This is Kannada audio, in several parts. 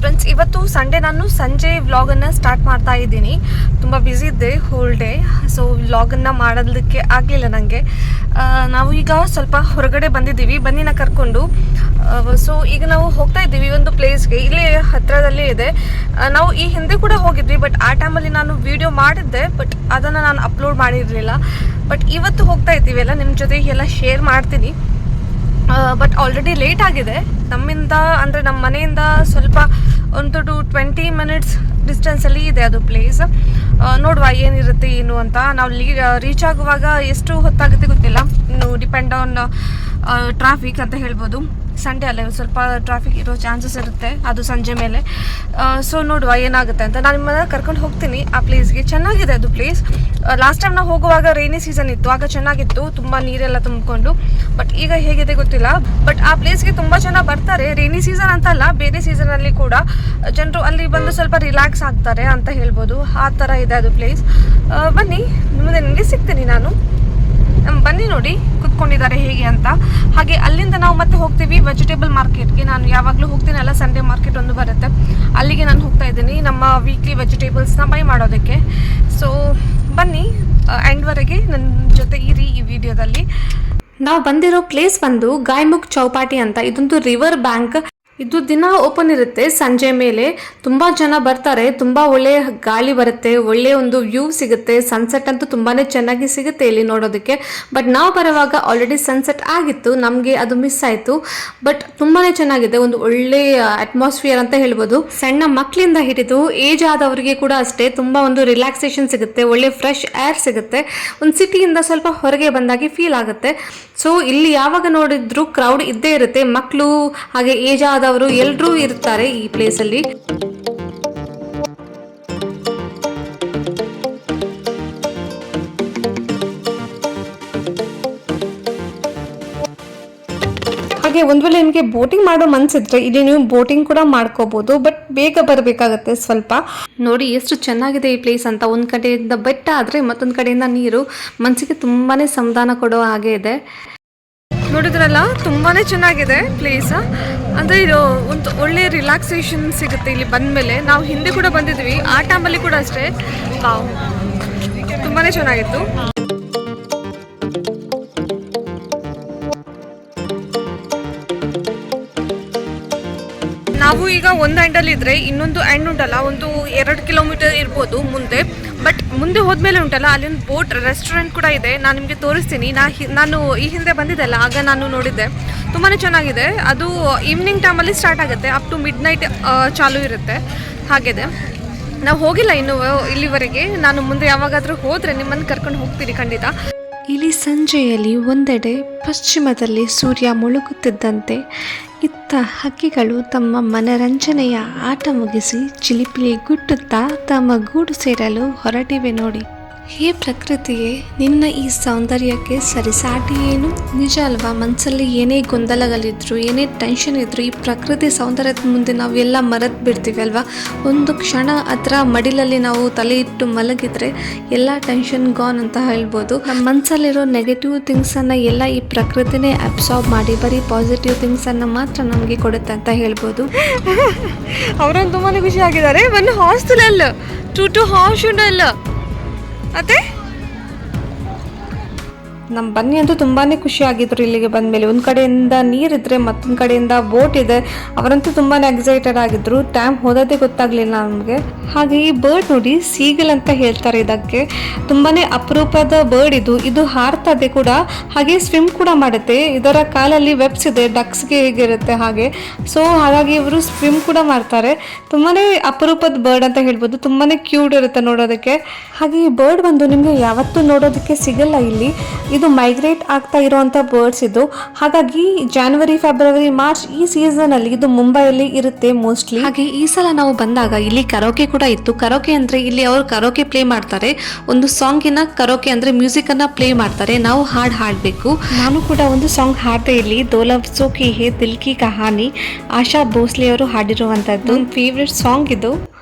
ಫ್ರೆಂಡ್ಸ್ ಇವತ್ತು ಸಂಡೇ ನಾನು ಸಂಜೆ ವ್ಲಾಗನ್ನು ಸ್ಟಾರ್ಟ್ ಮಾಡ್ತಾ ಇದ್ದೀನಿ. ತುಂಬ ಬ್ಯುಸಿ ಇದ್ದೆ ಹೋಲ್ ಡೇ ಸೊ ವ್ಲಾಗನ್ನು ಮಾಡೋದಕ್ಕೆ ಆಗಲಿಲ್ಲ ನನಗೆ ನಾವು ಈಗ ಸ್ವಲ್ಪ ಹೊರಗಡೆ ಬಂದಿದ್ದೀವಿ, ಬನ್ನಿನ ಕರ್ಕೊಂಡು. ಸೊ ಈಗ ನಾವು ಹೋಗ್ತಾ ಇದ್ದೀವಿ ಒಂದು ಪ್ಲೇಸ್ಗೆ ಇಲ್ಲೇ ಹತ್ತಿರದಲ್ಲೇ ಇದೆ. ನಾವು ಈ ಹಿಂದೆ ಕೂಡ ಹೋಗಿದ್ವಿ ಬಟ್ ಆ ಟೈಮಲ್ಲಿ ನಾನು ವಿಡಿಯೋ ಮಾಡಿದ್ದೆ ಬಟ್ ಅದನ್ನು ನಾನು ಅಪ್ಲೋಡ್ ಮಾಡಿರಲಿಲ್ಲ. ಬಟ್ ಇವತ್ತು ಹೋಗ್ತಾ ಇದ್ದೀವಿ ಎಲ್ಲ ನಿಮ್ಮ ಜೊತೆ ಎಲ್ಲ ಶೇರ್ ಮಾಡ್ತೀನಿ. ಬಟ್ ಆಲ್ರೆಡಿ ಲೇಟ್ ಆಗಿದೆ. ನಮ್ಮಿಂದ, ಅಂದರೆ ನಮ್ಮ ಮನೆಯಿಂದ ಸ್ವಲ್ಪ ಒಂದು ಟು ಟ್ವೆಂಟಿ ಮಿನಿಟ್ಸ್ ಡಿಸ್ಟೆನ್ಸಲ್ಲಿ ಇದೆ ಅದು ಪ್ಲೇಸ್ ನೋಡುವ ಏನಿರುತ್ತೆ, ಏನು ಅಂತ. ನಾವು ಲೀ ರೀಚ್ ಆಗುವಾಗ ಎಷ್ಟು ಹೊತ್ತಾಗುತ್ತೆ ಗೊತ್ತಿಲ್ಲ. ಡಿಪೆಂಡ್ ಆನ್ ಟ್ರಾಫಿಕ್ ಅಂತ ಹೇಳ್ಬೋದು. ಸಂಡೇ ಅಲ್ಲ ಸ್ವಲ್ಪ ಟ್ರಾಫಿಕ್ ಇರೋ ಚಾನ್ಸಸ್ ಇರುತ್ತೆ ಅದು ಸಂಜೆ ಮೇಲೆ. ಸೊ ನೋಡುವ ಏನಾಗುತ್ತೆ ಅಂತ. ನಾನು ನಿಮ್ಮನ್ನ ಕರ್ಕೊಂಡು ಹೋಗ್ತೀನಿ. ಆ ಪ್ಲೇಸ್ಗೆ ಚೆನ್ನಾಗಿದೆ ಅದು ಪ್ಲೇಸ್ ಲಾಸ್ಟ್ ಟೈಮ್ ನಾವು ಹೋಗುವಾಗ ರೈನಿ ಸೀಸನ್ ಇತ್ತು. ಆಗ ಚೆನ್ನಾಗಿತ್ತು. ತುಂಬ ನೀರೆಲ್ಲ ತುಂಬಿಕೊಂಡು. ಬಟ್ ಈಗ ಹೇಗಿದೆ ಗೊತ್ತಿಲ್ಲ. ಬಟ್ ಆ ಪ್ಲೇಸ್ಗೆ ತುಂಬ ಜನ ಬರ್ತಾರೆ. ರೈನಿ ಸೀಸನ್ ಅಂತ ಅಲ್ಲ, ಬೇರೆ ಸೀಸನಲ್ಲಿ ಕೂಡ. ಜನರು ಅಲ್ಲಿ ಬಂದು ಸ್ವಲ್ಪ ರಿಲ್ಯಾಕ್ಸ್ ಆಗ್ತಾರೆ ಅಂತ ಹೇಳ್ಬೋದು. ಆ ಥರ ಇದೆ ಅದು ಪ್ಲೇಸ್ ಬನ್ನಿ. ನಿಮ್ಮದೇ ನನಗೆ ಸಿಗ್ತೀನಿ ನಾನು. ಬನ್ನಿ ನೋಡಿ, ಕುತ್ಕೊಂಡಿದ್ದಾರೆ ಹೇಗೆ ಅಂತ. ಹಾಗೆ ಅಲ್ಲಿಂದ ನಾವು ಮತ್ತೆ ಹೋಗ್ತೀವಿ ವೆಜಿಟೇಬಲ್ ಮಾರ್ಕೆಟ್ಗೆ ನಾನು ಯಾವಾಗಲೂ ಹೋಗ್ತೀನಲ್ಲ ಸಂಡೇ ಮಾರ್ಕೆಟ್ ಒಂದು ಬರುತ್ತೆ. ಅಲ್ಲಿಗೆ ನಾನು ಹೋಗ್ತಾ ಇದ್ದೀನಿ, ನಮ್ಮ ವೀಕ್ಲಿ ವೆಜಿಟೇಬಲ್ಸ್ನ ಬೈ ಮಾಡೋದಕ್ಕೆ. ಸೊ ಬನ್ನಿ ಎಂಡ್ವರೆಗೆ ನನ್ನ ಜೊತೆ ಇರಿ ಈ ವಿಡಿಯೋದಲ್ಲಿ ನಾವು ಬಂದಿರೋ ಪ್ಲೇಸ್ ಬಂದು ಗಾಯ್ಮುಖ್ ಚೌಪಾಟಿ ಅಂತ, ಇದೊಂದು ರಿವರ್ ಬ್ಯಾಂಕ್ ಇದು ದಿನ ಓಪನ್ ಇರುತ್ತೆ, ಸಂಜೆ ಮೇಲೆ. ತುಂಬ ಜನ ಬರ್ತಾರೆ, ತುಂಬ ಒಳ್ಳೆ ಗಾಳಿ ಬರುತ್ತೆ, ಒಳ್ಳೆ ಒಂದು ವ್ಯೂ ಸಿಗುತ್ತೆ. ಸನ್ಸೆಟ್ ಅಂತೂ ತುಂಬಾ ಚೆನ್ನಾಗಿ ಸಿಗುತ್ತೆ ಇಲ್ಲಿ ನೋಡೋದಕ್ಕೆ. ಬಟ್ ನಾವು ಬರುವಾಗ ಆಲ್ರೆಡಿ ಸನ್ಸೆಟ್ ಆಗಿತ್ತು, ನಮಗೆ ಅದು ಮಿಸ್ ಆಯಿತು. ಬಟ್ ತುಂಬಾ ಚೆನ್ನಾಗಿದೆ, ಒಂದು ಒಳ್ಳೆಯ ಅಟ್ಮಾಸ್ಫಿಯರ್ ಅಂತ ಹೇಳ್ಬೋದು. ಸಣ್ಣ ಮಕ್ಕಳಿಂದ ಹಿಡಿದು ಏಜ್ ಆದವರಿಗೆ ಕೂಡ ಅಷ್ಟೇ ತುಂಬ ಒಂದು ರಿಲ್ಯಾಕ್ಸೇಷನ್ ಸಿಗುತ್ತೆ, ಒಳ್ಳೆ ಫ್ರೆಶ್ ಏರ್ ಸಿಗುತ್ತೆ. ಒಂದು ಸಿಟಿಯಿಂದ ಸ್ವಲ್ಪ ಹೊರಗೆ ಬಂದಾಗೆ ಫೀಲ್ ಆಗುತ್ತೆ. ಸೊ ಇಲ್ಲಿ ಯಾವಾಗ ನೋಡಿದ್ರು ಕ್ರೌಡ್ ಇದ್ದೇ ಇರುತ್ತೆ ಮಕ್ಕಳು ಹಾಗೆ ಏಜ್ ಆದವರು ಎಲ್ಲರೂ ಇರ್ತಾರೆ ಈ ಪ್ಲೇಸಲ್ಲಿ ಹಾಗೆ ಒಂದು ವೇಳೆ ನಿಮಗೆ ಬೋಟಿಂಗ್ ಮಾಡೋ ಮನ್ಸಿದ್ರೆ ಇಲ್ಲಿ ನೀವು ಬೋಟಿಂಗ್ ಕೂಡ ಮಾಡ್ಕೋಬಹುದು ಬಟ್ ಬೇಗ ಬರಬೇಕಾಗತ್ತೆ ಸ್ವಲ್ಪ. ನೋಡಿ ಎಷ್ಟು ಚೆನ್ನಾಗಿದೆ ಈ ಪ್ಲೇಸ್ ಅಂತ. ಒಂದು ಕಡೆಯಿಂದ ಬೆಟ್ಟ ಆದ್ರೆ ಮತ್ತೊಂದು ಕಡೆಯಿಂದ ನೀರು. ಮನಸ್ಸಿಗೆ ತುಂಬಾನೇ ಸಮಾಧಾನ ಕೊಡೋ ಹಾಗೆ ಇದೆ. ನೋಡಿದ್ರಲ್ಲ ತುಂಬಾ ಚೆನ್ನಾಗಿದೆ ಪ್ಲೇಸ್ ಅಂದರೆ ಇದು ಒಂದು ಒಳ್ಳೆ ರಿಲ್ಯಾಕ್ಸೇಷನ್ ಸಿಗುತ್ತೆ ಇಲ್ಲಿ ಬಂದ್ಮೇಲೆ. ನಾವು ಹಿಂದೆ ಕೂಡ ಬಂದಿದ್ವಿ, ಆ ಟೈಮಲ್ಲಿ ಕೂಡ ಅಷ್ಟೇ. ತುಂಬಾ ಚೆನ್ನಾಗಿತ್ತು. ನಾವು ಈಗ ಒಂದು ಆ್ಯಂಡಲ್ಲಿ ಇದ್ರೆ ಇನ್ನೊಂದು ಆ್ಯಂಡ್ ಉಂಟಲ್ಲ, ಒಂದು ಎರಡು ಕಿಲೋಮೀಟರ್ ಇರ್ಬೋದು ಮುಂದೆ. ಬಟ್ ಮುಂದೆ ಹೋದ್ಮೇಲೆ ಉಂಟಲ್ಲ ಅಲ್ಲಿ ಒಂದು ಬೋಟ್ ರೆಸ್ಟೋರೆಂಟ್ ಕೂಡ ಇದೆ. ನಾನು ನಿಮಗೆ ತೋರಿಸ್ತೀನಿ. ನಾ ನಾನು ಈ ಹಿಂದೆ ಬಂದಿದ್ದೆಲ್ಲ, ಆಗ ನಾನು ನೋಡಿದ್ದೆ. ತುಂಬಾ ಚೆನ್ನಾಗಿದೆ. ಅದು ಈವ್ನಿಂಗ್ ಟೈಮಲ್ಲಿ ಸ್ಟಾರ್ಟ್ ಆಗುತ್ತೆ. ಅಪ್ ಟು ಮಿಡ್ ನೈಟ್ ಚಾಲು ಇರುತ್ತೆ. ಹಾಗಿದೆ. ನಾವು ಹೋಗಿಲ್ಲ ಇನ್ನು, ಇಲ್ಲಿವರೆಗೆ. ನಾನು ಮುಂದೆ ಯಾವಾಗಾದರೂ ಹೋದರೆ ನಿಮ್ಮನ್ನು ಕರ್ಕೊಂಡು ಹೋಗ್ತೀನಿ ಖಂಡಿತ. ಇಲ್ಲಿ ಸಂಜೆಯಲ್ಲಿ ಒಂದೆಡೆ ಪಶ್ಚಿಮದಲ್ಲಿ ಸೂರ್ಯ ಮುಳುಗುತ್ತಿದ್ದಂತೆ ಹಕ್ಕಿಗಳು ತಮ್ಮ ಮನರಂಜನೆಯ ಆಟ ಮುಗಿಸಿ ಚಿಲಿಪಿಲಿ ಗುಟ್ಟುತ್ತಾ ತಮ್ಮ ಗೂಡು ಸೇರಲು ಹೊರಟಿವೆ ನೋಡಿ. ಹೇ ಪ್ರಕೃತಿಯೇ, ನಿನ್ನ ಈ ಸೌಂದರ್ಯಕ್ಕೆ ಸರಿಸಾಟಿ ಏನು? ನಿಜ ಅಲ್ವಾ? ಮನಸ್ಸಲ್ಲಿ ಏನೇ ಗೊಂದಲಗಳಿದ್ರು, ಏನೇ ಟೆನ್ಷನ್ ಇದ್ರು, ಈ ಪ್ರಕೃತಿ ಸೌಂದರ್ಯದ ಮುಂದೆ ನಾವು ಎಲ್ಲ ಮರೆತು ಬಿಡ್ತೀವಿ ಅಲ್ವಾ? ಒಂದು ಕ್ಷಣ ಅದರ ಮಡಿಲಲ್ಲಿ ನಾವು ತಲೆ ಇಟ್ಟು ಮಲಗಿದ್ರೆ ಎಲ್ಲ ಟೆನ್ಷನ್ ಗಾನ್ ಅಂತ ಹೇಳ್ಬೋದು. ನಮ್ಮ ಮನಸ್ಸಲ್ಲಿರೋ ನೆಗೆಟಿವ್ ಥಿಂಗ್ಸನ್ನು ಎಲ್ಲ ಈ ಪ್ರಕೃತಿನೇ ಅಬ್ಸಾರ್ಬ್ ಮಾಡಿ, ಬರೀ ಪಾಸಿಟಿವ್ ಥಿಂಗ್ಸನ್ನು ಮಾತ್ರ ನಮಗೆ ಕೊಡುತ್ತೆ ಅಂತ ಹೇಳ್ಬೋದು. ಅವರನ್ನು ತುಂಬಾ ಖುಷಿ ಆಗಿದ್ದಾರೆ. ಒಂದು ಹಾಸ್ಟೆಲ್ ಟು ಟು ಹಾಸ್ಟೆಲ್ ಅದೇ ನಮ್ಮ ಬನ್ನಿ ಅಂತೂ ತುಂಬಾ ಖುಷಿ ಆಗಿದ್ರು ಇಲ್ಲಿಗೆ ಬಂದಮೇಲೆ. ಒಂದು ಕಡೆಯಿಂದ ನೀರಿದ್ರೆ ಮತ್ತೊಂದು ಕಡೆಯಿಂದ ಬೋಟ್ ಇದೆ. ಅವರಂತೂ ತುಂಬಾ ಎಕ್ಸೈಟೆಡ್ ಆಗಿದ್ರು. ಟೈಮ್ ಹೋದದೇ ಗೊತ್ತಾಗ್ಲಿಲ್ಲ ನಮಗೆ. ಹಾಗೆ ಈ ಬರ್ಡ್ ನೋಡಿ ಸೀಗಲ್ ಅಂತ ಹೇಳ್ತಾರೆ ಇದಕ್ಕೆ. ತುಂಬಾ ಅಪರೂಪದ ಬರ್ಡ್ ಇದು. ಇದು ಹಾರ್ತದೆ ಕೂಡ. ಹಾಗೆ ಸ್ವಿಮ್ ಕೂಡ ಮಾಡುತ್ತೆ. ಇದರ ಕಾಲಲ್ಲಿ ವೆಬ್ಸ್ ಇದೆ. ಡಕ್ಸ್ಗೆ ಹೇಗಿರುತ್ತೆ ಹಾಗೆ. ಸೊ ಹಾಗಾಗಿ ಇವರು ಸ್ವಿಮ್ ಕೂಡ ಮಾಡ್ತಾರೆ. ತುಂಬಾ ಅಪರೂಪದ ಬರ್ಡ್ ಅಂತ ಹೇಳ್ಬೋದು. ತುಂಬಾ ಕ್ಯೂಟ್ ಇರುತ್ತೆ ನೋಡೋದಕ್ಕೆ. ಹಾಗೆ ಈ ಬರ್ಡ್ ಬಂದು ನಿಮಗೆ ಯಾವತ್ತೂ ನೋಡೋದಕ್ಕೆ ಸಿಗಲ್ಲ ಇಲ್ಲಿ. ಇದು ಮೈಗ್ರೇಟ್ ಆಗ್ತಾ ಇರುವಂತ ಬರ್ಡ್ಸ್ ಇದು. ಹಾಗಾಗಿ ಜಾನ್ವರಿ ಫೆಬ್ರವರಿ ಮಾರ್ಚ್ ಈ ಸೀಸನ್ ಅಲ್ಲಿ ಇದು ಮುಂಬೈಯಲ್ಲಿ ಇರುತ್ತೆ ಮೋಸ್ಟ್ಲಿ ಹಾಗೆ ಈ ಸಲ ನಾವು ಬಂದಾಗ ಇಲ್ಲಿ ಕರೋಕೆ ಕೂಡ ಇತ್ತು. ಕರೋಕೆ ಅಂದ್ರೆ ಇಲ್ಲಿ ಅವರು ಕರೋಕೆ ಪ್ಲೇ ಮಾಡ್ತಾರೆ. ಒಂದು ಸಾಂಗಿನ ಕರೋಕೆ ಅಂದ್ರೆ ಮ್ಯೂಸಿಕ್ ಅನ್ನ ಪ್ಲೇ ಮಾಡ್ತಾರೆ. ನಾವು ಹಾಡ್ ಹಾಡ್ಬೇಕು. ನಾನು ಕೂಡ ಒಂದು ಸಾಂಗ್ ಹಾಡ್ದೆ ಇಲ್ಲಿ. ದೋಲವ್ಸೋ ಸೋಕಿ ಹೇ ದಿಲ್ಕಿ ಕಹಾನಿ ಆಶಾ ಭೋಸ್ಲೆ ಅವರು ಹಾಡಿರುವಂತದ್ದು. ಫೇವ್ರೆಟ್ ಸಾಂಗ್ ಇದು.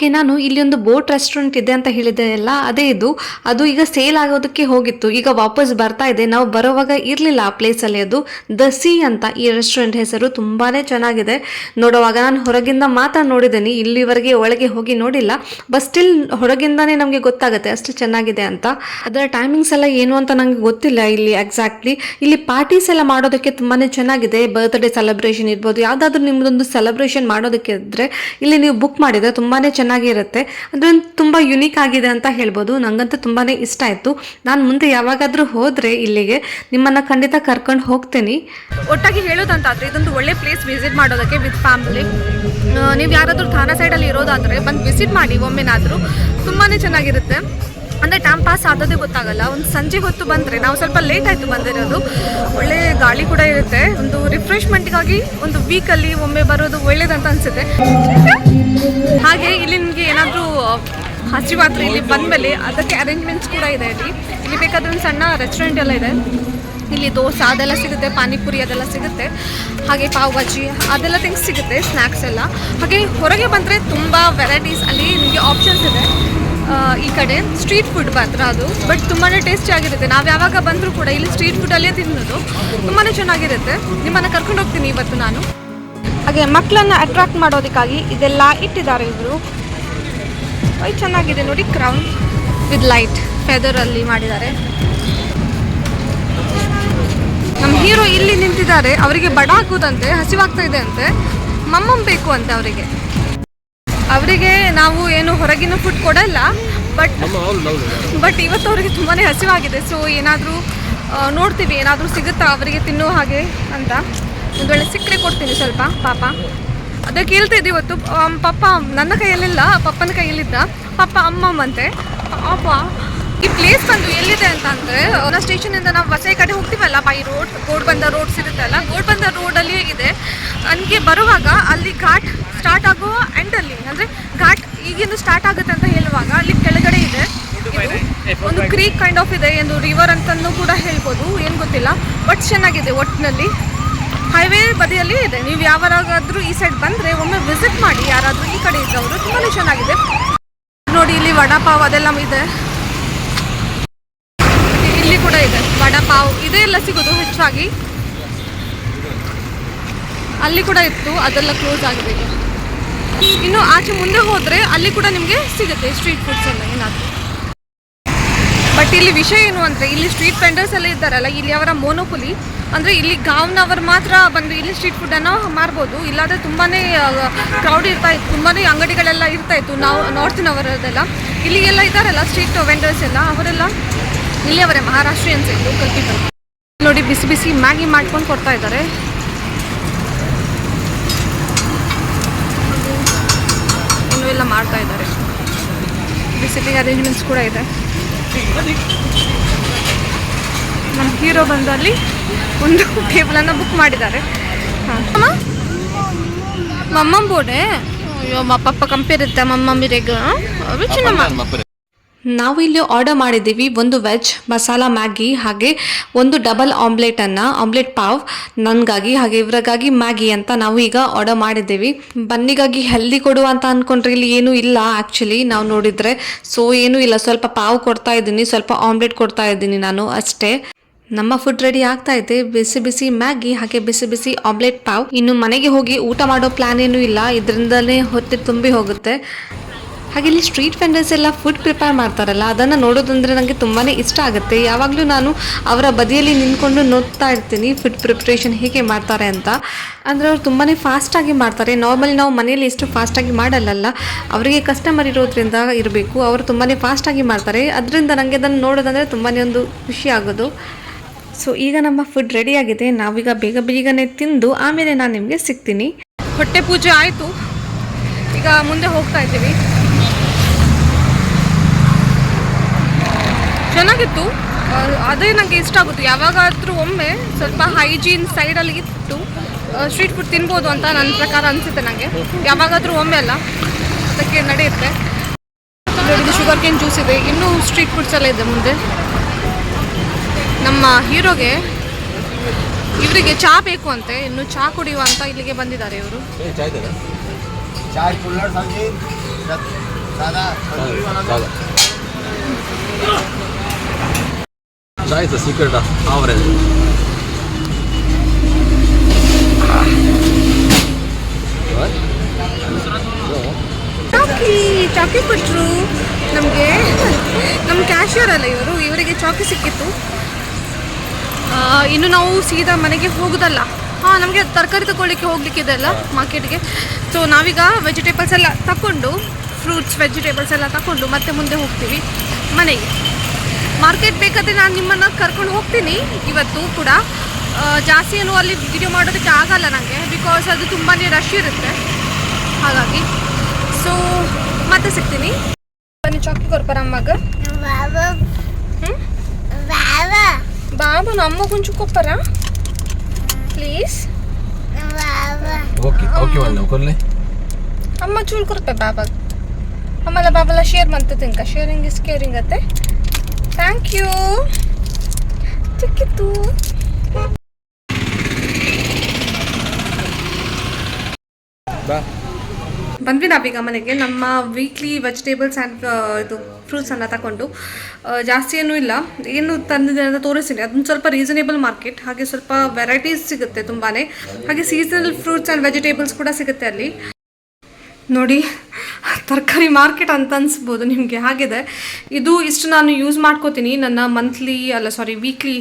ಹಾಗೆ ನಾನು ಇಲ್ಲಿ ಒಂದು ಬೋಟ್ ರೆಸ್ಟೋರೆಂಟ್ ಇದೆ ಅಂತ ಹೇಳಿದೆ ಅಲ್ಲ, ಅದೇ ಇದು. ಅದು ಈಗ ಸೇಲ್ ಆಗೋದಕ್ಕೆ ಹೋಗಿತ್ತು. ಈಗ ವಾಪಸ್ ಬರ್ತಾ ಇದೆ. ನಾವು ಬರೋವಾಗ ಇರಲಿಲ್ಲ ಆ ಪ್ಲೇಸಲ್ಲಿ ಅದು. ದ ಸಿ ಅಂತ ಈ ರೆಸ್ಟೋರೆಂಟ್ ಹೆಸರು ತುಂಬಾ ಚೆನ್ನಾಗಿದೆ. ನೋಡುವಾಗ ನಾನು ಹೊರಗಿಂದ ಮಾತ್ರ ನೋಡಿದ್ದೀನಿ. ಇಲ್ಲಿವರೆಗೆ ಒಳಗೆ ಹೋಗಿ ನೋಡಿಲ್ಲ. ಬಟ್ ಸ್ಟಿಲ್ ಹೊರಗಿಂದಾನೇ ನಮಗೆ ಗೊತ್ತಾಗುತ್ತೆ ಅಷ್ಟು ಚೆನ್ನಾಗಿದೆ ಅಂತ. ಅದರ ಟೈಮಿಂಗ್ಸ್ ಎಲ್ಲ ಏನು ಅಂತ ನನಗೆ ಗೊತ್ತಿಲ್ಲ ಇಲ್ಲಿ ಎಕ್ಸಾಕ್ಟ್ಲಿ ಇಲ್ಲಿ ಪಾರ್ಟೀಸ್ ಎಲ್ಲ ಮಾಡೋದಕ್ಕೆ ತುಂಬಾ ಚೆನ್ನಾಗಿದೆ. ಬರ್ತ್ಡೇ ಸೆಲೆಬ್ರೇಷನ್ ಇರ್ಬೋದು. ಯಾವುದಾದ್ರೂ ನಿಮ್ಮದೊಂದು ಸೆಲೆಬ್ರೇಷನ್ ಮಾಡೋದಕ್ಕೆ ಇದ್ರೆ ಇಲ್ಲಿ ನೀವು ಬುಕ್ ಮಾಡಿದರೆ ತುಂಬಾ ಚೆನ್ನಾಗಿರುತ್ತೆ ಅದೊಂದು ತುಂಬ ಯುನೀಕ್ ಆಗಿದೆ ಅಂತ ಹೇಳ್ಬೋದು. ನನಗಂತೂ ತುಂಬಾ ಇಷ್ಟ ಆಯಿತು. ನಾನು ಮುಂದೆ ಯಾವಾಗಾದರೂ ಹೋದರೆ ಇಲ್ಲಿಗೆ ನಿಮ್ಮನ್ನು ಖಂಡಿತ ಕರ್ಕೊಂಡು ಹೋಗ್ತೀನಿ. ಒಟ್ಟಾಗಿ ಹೇಳೋದಂತಾದರೆ ಇದೊಂದು ಒಳ್ಳೆ ಪ್ಲೇಸ್ ವಿಸಿಟ್ ಮಾಡೋದಕ್ಕೆ ವಿತ್ ಫ್ಯಾಮಿಲಿ ನೀವು ಯಾರಾದರೂ ಥಾನಾ ಸೈಡಲ್ಲಿ ಇರೋದಾದರೆ ಬಂದು ವಿಸಿಟ್ ಮಾಡಿ ಒಮ್ಮೆನಾದರೂ. ತುಂಬಾ ಚೆನ್ನಾಗಿರುತ್ತೆ. ಅಂದರೆ ಟೈಮ್ ಪಾಸ್ ಆದೋದೇ ಗೊತ್ತಾಗಲ್ಲ. ಒಂದು ಸಂಜೆ ಹೊತ್ತು ಬಂದರೆ, ನಾವು ಸ್ವಲ್ಪ ಲೇಟ್ ಆಯಿತು ಬಂದಿರೋದು. ಒಳ್ಳೆ ಗಾಳಿ ಕೂಡ ಇರುತ್ತೆ. ಒಂದು ರಿಫ್ರೆಶ್ಮೆಂಟ್ಗಾಗಿ ಒಂದು ವೀಕಲ್ಲಿ ಒಮ್ಮೆ ಬರೋದು ಒಳ್ಳೇದಂತ ಅನಿಸುತ್ತೆ. ಹಾಗೆ ಇಲ್ಲಿ ನಿಮಗೆ ಏನಾದರೂ ಹಸಿವಾದ್ರೆ ಇಲ್ಲಿ ಬಂದಮೇಲೆ ಅದಕ್ಕೆ ಅರೇಂಜ್ಮೆಂಟ್ಸ್ ಕೂಡ ಇದೆ ಇಲ್ಲಿ ಇಲ್ಲಿ ಬೇಕಾದ್ರೆ ಒಂದು ಸಣ್ಣ ರೆಸ್ಟೋರೆಂಟ್ ಎಲ್ಲ ಇದೆ. ಇಲ್ಲಿ ದೋಸೆ ಅದೆಲ್ಲ ಸಿಗುತ್ತೆ, ಪಾನಿಪುರಿ ಅದೆಲ್ಲ ಸಿಗುತ್ತೆ. ಹಾಗೆ ಪಾವ್ ಭಾಜಿ ಅದೆಲ್ಲ ಥಿಂಗ್ಸ್ ಸಿಗುತ್ತೆ ಸ್ನ್ಯಾಕ್ಸ್ ಎಲ್ಲ. ಹಾಗೆ ಹೊರಗೆ ಬಂದರೆ ತುಂಬ ವೆರೈಟೀಸ್ ಅಲ್ಲಿ ನಿಮಗೆ ಆಪ್ಷನ್ಸ್ ಇದೆ. ಈ ಕಡೆ ಸ್ಟ್ರೀಟ್ ಫುಡ್ ಮಾತ್ರ ಅದು. ಬಟ್ ತುಂಬಾ ಟೇಸ್ಟಿ ಆಗಿರುತ್ತೆ. ನಾವು ಯಾವಾಗ ಬಂದರೂ ಕೂಡ ಇಲ್ಲಿ ಸ್ಟ್ರೀಟ್ ಫುಡಲ್ಲೇ ತಿನ್ನೋದು. ತುಂಬಾ ಚೆನ್ನಾಗಿರುತ್ತೆ. ನಿಮ್ಮನ್ನು ಕರ್ಕೊಂಡು ಹೋಗ್ತೀನಿ ಇವತ್ತು ನಾನು. ಹಾಗೆ ಮಕ್ಕಳನ್ನು ಅಟ್ರಾಕ್ಟ್ ಮಾಡೋದಕ್ಕಾಗಿ ಇದೆಲ್ಲ ಇಟ್ಟಿದ್ದಾರೆ ಇವರು. ಒಯ್ ಚೆನ್ನಾಗಿದೆ ನೋಡಿ ಕ್ರೌನ್ ವಿತ್ ಲೈಟ್ ಫೆದರಲ್ಲಿ ಮಾಡಿದ್ದಾರೆ. ನಮ್ಮ ಹೀರೋ ಇಲ್ಲಿ ನಿಂತಿದ್ದಾರೆ. ಅವರಿಗೆ ಬಡ ಹಾಕುದಂತೆ ಹಸಿವಾಗ್ತಾ ಇದೆ ಅಂತೆ. ಮಮ್ಮಮ್ ಬೇಕು ಅಂತೆ ಅವರಿಗೆ. ಅವರಿಗೆ ನಾವು ಏನು ಹೊರಗಿನ ಫುಡ್ ಕೊಡಲ್ಲ ಬಟ್ ಬಟ್ ಇವತ್ತು ಅವರಿಗೆ ತುಂಬಾ ಹಸಿವಾಗಿದೆ. ಸೊ ಏನಾದರೂ ನೋಡ್ತೀವಿ ಏನಾದರೂ ಸಿಗುತ್ತಾ ಅವರಿಗೆ ತಿನ್ನೋ ಹಾಗೆ ಅಂತ. ಒಂದು ವೇಳೆ ಸಿಕ್ಕರೆ ಕೊಡ್ತೀನಿ ಸ್ವಲ್ಪ ಪಾಪ. ಅದೇ ಕೇಳ್ತಾ ಇದ್ದೆ ಇವತ್ತು ಪಪ್ಪ ನನ್ನ ಕೈಯಲ್ಲಿಲ್ಲ ಪಪ್ಪನ ಕೈಯಲ್ಲಿದ್ದ ಪಪ್ಪ ಅಮ್ಮಮ್ಮಂತೆ. ಪಾಪ ಈ ಪ್ಲೇಸ್ ಬಂದು ಎಲ್ಲಿದೆ ಅಂತ ಅಂದ್ರೆ ಸ್ಟೇಷನ್ ಇಂದ ನಾವು ವಸೈ ಕಡೆ ಹೋಗ್ತೀವಲ್ಲ ಬೈ ರೋಡ್ ಗೋಡ್ಬಂದ ಗೋಡ್ ಬಂದ ರೋಡ್ ಅಲ್ಲಿ ಹೇಗಿದೆ ನನಗೆ ಬರುವಾಗ ಅಲ್ಲಿ ಘಾಟ್ ಸ್ಟಾರ್ಟ್ ಆಗೋ ಅಲ್ಲಿ ಅಂದ್ರೆ ಘಾಟ್ ಈಗಿಂದು ಸ್ಟಾರ್ಟ್ ಆಗುತ್ತೆ ಅಂತ ಹೇಳುವಾಗ ಅಲ್ಲಿ ಕೆಳಗಡೆ ಇದೆ. ಒಂದು ಕ್ರೀಕ್ ಕೈಂಡ್ ಆಫ್ ಇದೆ ಒಂದು ರಿವರ್ ಅಂತಲೂ ಕೂಡ ಹೇಳ್ಬೋದು ಏನು ಗೊತ್ತಿಲ್ಲ ಬಟ್ ಚೆನ್ನಾಗಿದೆ ಒಟ್ಟಿನಲ್ಲಿ ಹೈವೇ ಬದಿಯಲ್ಲಿ ಇದೆ ನೀವು ಯಾವಾಗಾದ್ರೂ ಈ ಸೈಡ್ ಬಂದರೆ ಒಮ್ಮೆ ವಿಸಿಟ್ ಮಾಡಿ ಯಾರಾದರೂ ಈ ಕಡೆ ಇದ್ದವರು ತುಂಬಾ ಚೆನ್ನಾಗಿದೆ. ನೋಡಿ ಇಲ್ಲಿ ವಡಾಪಾವ್ ಅದೆಲ್ಲ ಇದೆ ಇಲ್ಲಿ ಕೂಡ ವಡಾಪಾವ್ ಇದೇ ಎಲ್ಲ ಸಿಗೋದು ಹೆಚ್ಚಾಗಿ. ಅಲ್ಲಿ ಕೂಡ ಇತ್ತು, ಅದೆಲ್ಲ ಕ್ಲೋಸ್ ಆಗಿದೆ. ಇನ್ನು ಆಚೆ ಮುಂದೆ ಹೋದರೆ ಅಲ್ಲಿ ಕೂಡ ನಿಮಗೆ ಸಿಗುತ್ತೆ ಸ್ಟ್ರೀಟ್ ಫುಡ್ಸ್ ಎಲ್ಲ ಏನಾದರೂ. ಬಟ್ ಇಲ್ಲಿ ವಿಷಯ ಏನು ಅಂದರೆ, ಇಲ್ಲಿ ಸ್ಟ್ರೀಟ್ ವೆಂಡರ್ಸ್ ಎಲ್ಲ ಇದ್ದಾರಲ್ಲ, ಇಲ್ಲಿ ಅವರ ಮೋನೋಪುಲಿ ಅಂದರೆ ಇಲ್ಲಿ ಗಾವ್ನವರು ಮಾತ್ರ ಬಂದು ಇಲ್ಲಿ ಸ್ಟ್ರೀಟ್ ಫುಡ್ಡನ್ನು ಮಾರ್ಬೋದು. ಇಲ್ಲಾಂದರೆ ತುಂಬಾ ಕ್ರೌಡ್ ಇರ್ತಾ ಇತ್ತು ತುಂಬಾ ಅಂಗಡಿಗಳೆಲ್ಲ ಇರ್ತಾ ಇತ್ತು, ನಾವು ನಾರ್ತ್ನವರದೆಲ್ಲ ಇಲ್ಲಿ ಎಲ್ಲ ಇದ್ದಾರಲ್ಲ ಸ್ಟ್ರೀಟ್ ವೆಂಡರ್ಸ್ ಎಲ್ಲ, ಅವರೆಲ್ಲ ಇಲ್ಲಿ ಅವರೇ ಮಹಾರಾಷ್ಟ್ರೀಯನ್ಸ್ ಲೋಕಲ್ ಪೀಪಲ್ ನೋಡಿ ಬಿಸಿ ಬಿಸಿ ಮ್ಯಾಗಿ ಮಾಡ್ಕೊಂಡು ಕೊಡ್ತಾ ಇದ್ದಾರೆ. ಇನ್ನೂ ಎಲ್ಲ ಮಾಡ್ತಾ ಇದ್ದಾರೆ. ಬಿಸಿಲಿಗೆ ಅರೇಂಜ್ಮೆಂಟ್ಸ್ ಕೂಡ ಇದೆ. ನಮ್ಮ ಹೀರೋ ಬಂದು ಅಲ್ಲಿ ಒಂದು ಟೇಬಲನ್ನು ಬುಕ್ ಮಾಡಿದ್ದಾರೆ. ಹಾಂ. ಮಮ್ಮಮ್ ಬೋಡೆ ಅಯ್ಯೋ ಅಮ್ಮ ಪಪ್ಪ ಕಂಪೇರಿತ್ತ ಮಮ್ಮಮ್ಮಿರೆಗ ಚಿನ್ನಮ್ಮ ನಾವು ಇಲ್ಲಿ ಆರ್ಡರ್ ಮಾಡಿದ್ದೀವಿ ಒಂದು ವೆಜ್ ಮಸಾಲ ಮ್ಯಾಗಿ ಹಾಗೆ ಒಂದು ಡಬಲ್ ಆಮ್ಲೆಟನ್ನು ಆಮ್ಲೆಟ್ ಪಾವ್. ನನಗಾಗಿ ಹಾಗೆ ಇವರಿಗಾಗಿ ಮ್ಯಾಗಿ ಅಂತ ನಾವು ಈಗ ಆರ್ಡರ್ ಮಾಡಿದ್ದೀವಿ. ಬನ್ನಿಗಾಗಿ ಹೆಲ್ದಿ ಕೊಡುವ ಅಂತ ಅಂದ್ಕೊಂಡ್ರೆ ಇಲ್ಲಿ ಏನೂ ಇಲ್ಲ ಆ್ಯಕ್ಚುಲಿ ನಾವು ನೋಡಿದರೆ. ಸೊ ಏನೂ ಇಲ್ಲ. ಸ್ವಲ್ಪ ಪಾವ್ ಕೊಡ್ತಾ ಇದ್ದೀನಿ, ಸ್ವಲ್ಪ ಆಮ್ಲೆಟ್ ಕೊಡ್ತಾ ಇದ್ದೀನಿ ನಾನು ಅಷ್ಟೇ. ನಮ್ಮ ಫುಡ್ ರೆಡಿ ಆಗ್ತಾ ಇದೆ. ಬಿಸಿ ಬಿಸಿ ಮ್ಯಾಗಿ ಹಾಗೆ ಬಿಸಿ ಬಿಸಿ ಆಮ್ಲೆಟ್ ಪಾವ್. ಇನ್ನು ಮನೆಗೆ ಹೋಗಿ ಊಟ ಮಾಡೋ ಪ್ಲಾನ್ ಏನೂ ಇಲ್ಲ. ಇದರಿಂದಲೇ ಹೊಟ್ಟೆ ತುಂಬಿ ಹೋಗುತ್ತೆ. ಹಾಗೆ ಇಲ್ಲಿ ಸ್ಟ್ರೀಟ್ ವೆಂಡರ್ಸ್ ಎಲ್ಲ ಫುಡ್ ಪ್ರಿಪೇರ್ ಮಾಡ್ತಾರಲ್ಲ, ಅದನ್ನು ನೋಡೋದಂದ್ರೆ ನನಗೆ ತುಂಬಾ ಇಷ್ಟ ಆಗುತ್ತೆ. ಯಾವಾಗಲೂ ನಾನು ಅವರ ಬದಿಯಲ್ಲಿ ನಿಂತ್ಕೊಂಡು ನೋಡ್ತಾ ಇರ್ತೀನಿ ಫುಡ್ ಪ್ರಿಪ್ರೇಷನ್ ಹೇಗೆ ಮಾಡ್ತಾರೆ ಅಂತ. ಅಂದರೆ ಅವ್ರು ತುಂಬಾ ಫಾಸ್ಟಾಗಿ ಮಾಡ್ತಾರೆ. ನಾರ್ಮಲಿ ನಾವು ಮನೆಯಲ್ಲಿ ಎಷ್ಟು ಫಾಸ್ಟಾಗಿ ಮಾಡಲ್ಲಲ್ಲ. ಅವರಿಗೆ ಕಸ್ಟಮರ್ ಇರೋದ್ರಿಂದ ಇರಬೇಕು. ಅವರು ತುಂಬಾ ಫಾಸ್ಟಾಗಿ ಮಾಡ್ತಾರೆ. ಅದರಿಂದ ನನಗೆ ಅದನ್ನು ನೋಡೋದಂದರೆ ತುಂಬಾ ಒಂದು ಖುಷಿ ಆಗೋದು. ಸೊ ಈಗ ನಮ್ಮ ಫುಡ್ ರೆಡಿ ಆಗಿದೆ. ನಾವೀಗ ಬೇಗ ಬೇಗನೆ ತಿಂದು ಆಮೇಲೆ ನಾನು ನಿಮಗೆ ಸಿಗ್ತೀನಿ. ಹೊಟ್ಟೆ ಪೂಜೆ ಆಯಿತು. ಈಗ ಮುಂದೆ ಹೋಗ್ತಾ ಇದ್ದೀವಿ. ಚೆನ್ನಾಗಿತ್ತು. ಅದೇ ನನಗೆ ಇಷ್ಟ ಆಗುತ್ತೆ. ಯಾವಾಗಾದರೂ ಒಮ್ಮೆ ಸ್ವಲ್ಪ ಹೈಜೀನ್ ಸೈಡಲ್ಲಿ ಇತ್ತು ಸ್ಟ್ರೀಟ್ ಫುಡ್ ತಿನ್ಬೋದು ಅಂತ ನನ್ನ ಪ್ರಕಾರ ಅನಿಸುತ್ತೆ ನನಗೆ ಯಾವಾಗಾದರೂ ಒಮ್ಮೆ ಅಲ್ಲ. ಅದಕ್ಕೆ ನಡೆಯುತ್ತೆ. ನೋಡಿ ಶುಗರ್ ಕೇನ್ ಜ್ಯೂಸ್ ಇದೆ. ಇನ್ನೂ ಸ್ಟ್ರೀಟ್ ಫುಡ್ಸ್ ಎಲ್ಲ ಇದೆ ಮುಂದೆ. ನಮ್ಮ ಹೀರೋಗೆ ಇವರಿಗೆ ಚಹಾ ಬೇಕು ಅಂತೆ. ಇನ್ನು ಚಹಾ ಕುಡಿಯುವ ಅಂತ ಇಲ್ಲಿಗೆ ಬಂದಿದ್ದಾರೆ ಇವರು. ಚಾಯ್ಸ್ ಸೀಕ್ರೆಟ್ ಆವರೇಜ್ ಚಾಕಿ ಚಾಕಿ ಕೊಟ್ಟರು ನಮಗೆ. ನಮ್ಮ ಕ್ಯಾಶಿಯರ್ ಅಲ್ಲ ಇವರು, ಇವರಿಗೆ ಚಾಕಿ ಸಿಕ್ಕಿತ್ತು. ಇನ್ನು ನಾವು ಸೀದಾ ಮನೆಗೆ ಹೋಗೋದಲ್ಲ. ಹಾಂ, ನಮಗೆ ತರಕಾರಿ ತಗೊಳ್ಳಿಕ್ಕೆ ಹೋಗ್ಲಿಕ್ಕಿದೆ ಅಲ್ಲ ಮಾರ್ಕೆಟ್ಗೆ ಸೊ ನಾವೀಗ ವೆಜಿಟೇಬಲ್ಸ್ ಎಲ್ಲ ತಗೊಂಡು ಫ್ರೂಟ್ಸ್ ವೆಜಿಟೇಬಲ್ಸ್ ಎಲ್ಲ ತಗೊಂಡು ಮತ್ತೆ ಮುಂದೆ ಹೋಗ್ತೀವಿ ಮನೆಗೆ. ಮಾರ್ಕೆಟ್ ಬೇಕಾದ್ರೆ ನಾನು ನಿಮ್ಮನ್ನು ಕರ್ಕೊಂಡು ಹೋಗ್ತೀನಿ. ಇವತ್ತು ಕೂಡ ಜಾಸ್ತಿ ಏನು ಅಲ್ಲಿ ವಿಡಿಯೋ ಮಾಡೋದಕ್ಕೆ ಆಗಲ್ಲ ನನಗೆ ಬಿಕಾಸ್ ಅದು ತುಂಬಾ ರಶ್ ಇರುತ್ತೆ. ಹಾಗಾಗಿ ಸೊ ಮತ್ತೆ ಸಿಗ್ತೀನಿ. ಬನ್ನಿ ಚಾಕಿ ಕೊರ್ಪರ ಅಮ್ಮಗೆ ಬಾಬಾ. ನಮ್ಮ ಕುಂಚು ಕೊಪ್ಪರ ಪ್ಲೀಸ್ ಅಮ್ಮ ಚೂಳ್ ಕೊರ್ಪೆ ಬಾಬಾಗ ಅಮ್ಮಲ್ಲ ಬಾಬಲ್ಲ ಶೇರ್ ಮಾಡ್ತದೆ ತಿಂಕ ಶೇರಿಂಗ್ ಇಸ್ ಕೇರಿಂಗ್ ಅತ್ತೆ. ಥ್ಯಾಂಕ್ ಯು ಚಿಕ್ಕಿತ್ತು. ಬಂದ್ವಿ ನಾವೀಗ ಮನೆಗೆ. ನಮ್ಮ ವೀಕ್ಲಿ ವೆಜಿಟೇಬಲ್ಸ್ ಆ್ಯಂಡ್ ಇದು ಫ್ರೂಟ್ಸನ್ನು ತಗೊಂಡು ಜಾಸ್ತಿ ಏನೂ ಇಲ್ಲ. ಏನು ತಂದಿದೆ ಅಂತ ತೋರಿಸ್ತೀನಿ. ಅದೊಂದು ಸ್ವಲ್ಪ ರೀಸನೇಬಲ್ ಮಾರ್ಕೆಟ್ ಹಾಗೆ ಸ್ವಲ್ಪ ವೆರೈಟೀಸ್ ಸಿಗುತ್ತೆ ತುಂಬಾ ಹಾಗೆ ಸೀಸನಲ್ ಫ್ರೂಟ್ಸ್ ಆ್ಯಂಡ್ ವೆಜಿಟೇಬಲ್ಸ್ ಕೂಡ ಸಿಗುತ್ತೆ ಅಲ್ಲಿ. ನೋಡಿ ತರಕಾರಿ ಮಾರ್ಕೆಟ್ ಅಂತ ಅನ್ಸ್ಬೋದು ನಿಮಗೆ, ಹಾಗಿದೆ. ಇದು ಇಷ್ಟು ನಾನು ಯೂಸ್ ಮಾಡ್ಕೋತೀನಿ. ನನ್ನ ಮಂತ್ಲಿ ಅಲ್ಲ ಸಾರಿ ವೀಕ್ಲಿ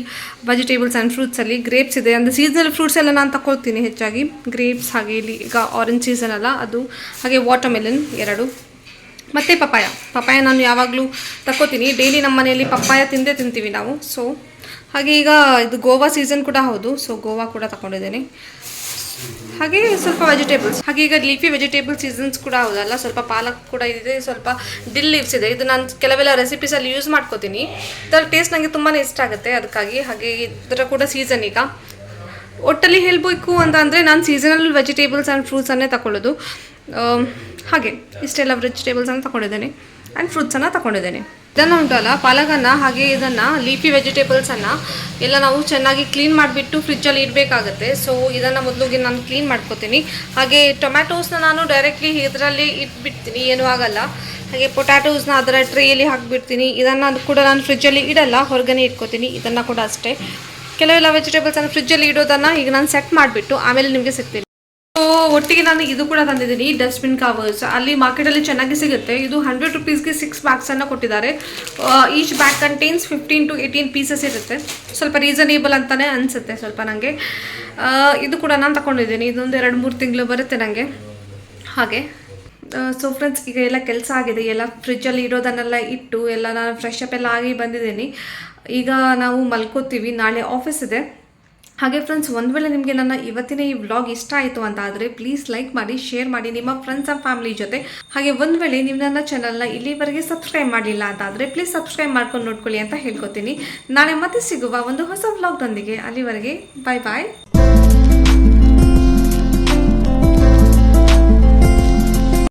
ವೆಜಿಟೇಬಲ್ಸ್ ಆ್ಯಂಡ್ ಫ್ರೂಟ್ಸಲ್ಲಿ ಗ್ರೇಪ್ಸ್ ಇದೆ. ಅಂದರೆ ಸೀಸನಲ್ ಫ್ರೂಟ್ಸ್ ಎಲ್ಲ ನಾನು ತಗೊಳ್ತೀನಿ ಹೆಚ್ಚಾಗಿ. ಗ್ರೇಪ್ಸ್ ಹಾಗೆ ಇಲ್ಲಿ ಈಗ ಆರೆಂಜ್ ಸೀಸನ್ ಅಲ್ಲ, ಅದು ಹಾಗೆ ವಾಟರ್ಮೆಲನ್ ಎರಡು. ಮತ್ತು ಪಪ್ಪಾಯ. ಪಪ್ಪಾಯ ನಾನು ಯಾವಾಗಲೂ ತಗೋತೀನಿ ಡೈಲಿ ನಮ್ಮ ಮನೆಯಲ್ಲಿ ಪಪ್ಪಾಯ ತಿಂದೇ ತಿಂತೀವಿ ನಾವು. ಸೊ ಹಾಗೆ ಈಗ ಇದು ಗೋವಾ ಸೀಸನ್ ಕೂಡ ಹೌದು. ಸೊ ಗೋವಾ ಕೂಡ ತಗೊಂಡಿದ್ದೀನಿ ಹಾಗೆ ಸ್ವಲ್ಪ ವೆಜಿಟೇಬಲ್ಸ್ ಹಾಗೆ ಈಗ ಲೀಫಿ ವೆಜಿಟೇಬಲ್ ಸೀಸನ್ಸ್ ಕೂಡ ಹೌದಲ್ಲ? ಸ್ವಲ್ಪ ಪಾಲಕ್ ಕೂಡ ಇದೆ, ಸ್ವಲ್ಪ ಡಿಲ್ ಲೀವ್ಸ್ ಇದೆ. ಇದು ನಾನು ಕೆಲವೆಲ್ಲ ರೆಸಿಪೀಸಲ್ಲಿ ಯೂಸ್ ಮಾಡ್ಕೋತೀನಿ. ಇದರ ಟೇಸ್ಟ್ ನನಗೆ ತುಂಬಾ ಇಷ್ಟ ಆಗುತ್ತೆ ಅದಕ್ಕಾಗಿ. ಹಾಗೆ ಇದರ ಕೂಡ ಸೀಸನ್ ಈಗ. ಒಟ್ಟಲ್ಲಿ ಹೇಳಬೇಕು ಅಂತ ಅಂದರೆ ನಾನು ಸೀಸನಲ್ ವೆಜಿಟೇಬಲ್ಸ್ ಆ್ಯಂಡ್ ಫ್ರೂಟ್ಸನ್ನೇ ತಗೊಳ್ಳೋದು ಹಾಗೆ ಇಷ್ಟೆಲ್ಲ ವೆಜಿಟೇಬಲ್ಸನ್ನು ತಗೊಂಡಿದ್ದೇನೆ ಆ್ಯಂಡ್ ಫ್ರೂಟ್ಸನ್ನು ತಗೊಂಡಿದ್ದೇನೆ ಇದನ್ನು ಉಂಟಲ್ಲ ಪಾಲಕನ್ನು ಹಾಗೆ ಇದನ್ನು ಲೀಫಿ ವೆಜಿಟೇಬಲ್ಸನ್ನು ಎಲ್ಲ ನಾವು ಚೆನ್ನಾಗಿ ಕ್ಲೀನ್ ಮಾಡಿಬಿಟ್ಟು ಫ್ರಿಜ್ಜಲ್ಲಿ ಇಡಬೇಕಾಗತ್ತೆ. ಸೊ ಇದನ್ನು ಮೊದಲಿಗೆ ನಾನು ಕ್ಲೀನ್ ಮಾಡ್ಕೋತೀನಿ. ಹಾಗೆ ಟೊಮ್ಯಾಟೋಸ್ನ ನಾನು ಡೈರೆಕ್ಟ್ಲಿ ಇದರಲ್ಲಿ ಇಟ್ಬಿಡ್ತೀನಿ, ಏನೂ ಆಗಲ್ಲ. ಹಾಗೆ ಪೊಟ್ಯಾಟೋಸ್ನ ಅದರ ಟ್ರೇಯಲ್ಲಿ ಹಾಕಿಬಿಡ್ತೀನಿ. ಇದನ್ನು ಕೂಡ ನಾನು ಫ್ರಿಜ್ಜಲ್ಲಿ ಇಡಲ್ಲ, ಹೊರಗನೆ ಇಟ್ಕೋತೀನಿ. ಇದನ್ನು ಕೂಡ ಅಷ್ಟೇ. ಕೆಲವೆಲ್ಲ ವೆಜಿಟೇಬಲ್ಸನ್ನು ಫ್ರಿಜ್ಜಲ್ಲಿ ಇಡೋದನ್ನು ಈಗ ನಾನು ಸೆಟ್ ಮಾಡಿಬಿಟ್ಟು ಆಮೇಲೆ ನಿಮಗೆ ಸಿಗ್ತೀನಿ. ಒಟ್ಟಿಗೆ ನಾನು ಇದು ಕೂಡ ತಂದಿದ್ದೀನಿ ಡಸ್ಟ್ಬಿನ್ ಕವರ್ಸ್ ಅಲ್ಲಿ ಮಾರ್ಕೆಟಲ್ಲಿ ಚೆನ್ನಾಗಿ ಸಿಗುತ್ತೆ. ಇದು ಹಂಡ್ರೆಡ್ ರುಪೀಸ್ಗೆ ಸಿಕ್ಸ್ ಬ್ಯಾಗ್ಸನ್ನು ಕೊಟ್ಟಿದ್ದಾರೆ. Each bag contains fifteen to eighteen pieces ಇರುತ್ತೆ. ಸ್ವಲ್ಪ ರೀಸನೇಬಲ್ ಅಂತಲೇ ಅನಿಸುತ್ತೆ ಸ್ವಲ್ಪ ನನಗೆ ಇದು ಕೂಡ ನಾನು ತಗೊಂಡಿದ್ದೀನಿ ಇದೊಂದು ಎರಡು, ಮೂರು ತಿಂಗಳು ಬರುತ್ತೆ ನನಗೆ ಹಾಗೆ. ಸೊ ಫ್ರೆಂಡ್ಸ್ ಈಗ ಎಲ್ಲ ಕೆಲಸ ಆಗಿದೆ. ಎಲ್ಲ ಫ್ರಿಜ್ಜಲ್ಲಿ ಇರೋದನ್ನೆಲ್ಲ ಇಟ್ಟು ಎಲ್ಲ ನಾನು ಫ್ರೆಶ್ ಅಪ್ ಎಲ್ಲ ಆಗಿ ಬಂದಿದ್ದೀನಿ. ಈಗ ನಾವು ಮಲ್ಕೋತೀವಿ. ನಾಳೆ ಆಫೀಸ್ ಇದೆ. ಹಾಗೆ ಫ್ರೆಂಡ್ಸ್ ಒಂದು ವೇಳೆ ನಿಮಗೆ ನನ್ನ ಇವತ್ತಿನ ಈ ವ್ಲಾಗ್ ಇಷ್ಟ ಆಯಿತು ಅಂತ ಆದರೆ ಪ್ಲೀಸ್ ಲೈಕ್ ಮಾಡಿ ಶೇರ್ ಮಾಡಿ ನಿಮ್ಮ ಫ್ರೆಂಡ್ಸ್ ಆ್ಯಂಡ್ ಫ್ಯಾಮಿಲಿ ಜೊತೆ. ಹಾಗೆ ಒಂದು ವೇಳೆ ನೀವು ನನ್ನ ಚಾನಲ್ನ ಇಲ್ಲಿವರೆಗೆ ಸಬ್ಸ್ಕ್ರೈಬ್ ಮಾಡಲಿಲ್ಲ ಅಂತ ಆದರೆ ಪ್ಲೀಸ್ ಸಬ್ಸ್ಕ್ರೈಬ್ ಮಾಡ್ಕೊಂಡು ನೋಡ್ಕೊಳ್ಳಿ ಅಂತ ಹೇಳ್ಕೊತೀನಿ. ನಾಳೆ ಮತ್ತೆ ಸಿಗುವ ಒಂದು ಹೊಸ ವ್ಲಾಗ್ನೊಂದಿಗೆ ಅಲ್ಲಿವರೆಗೆ ಬಾಯ್ ಬಾಯ್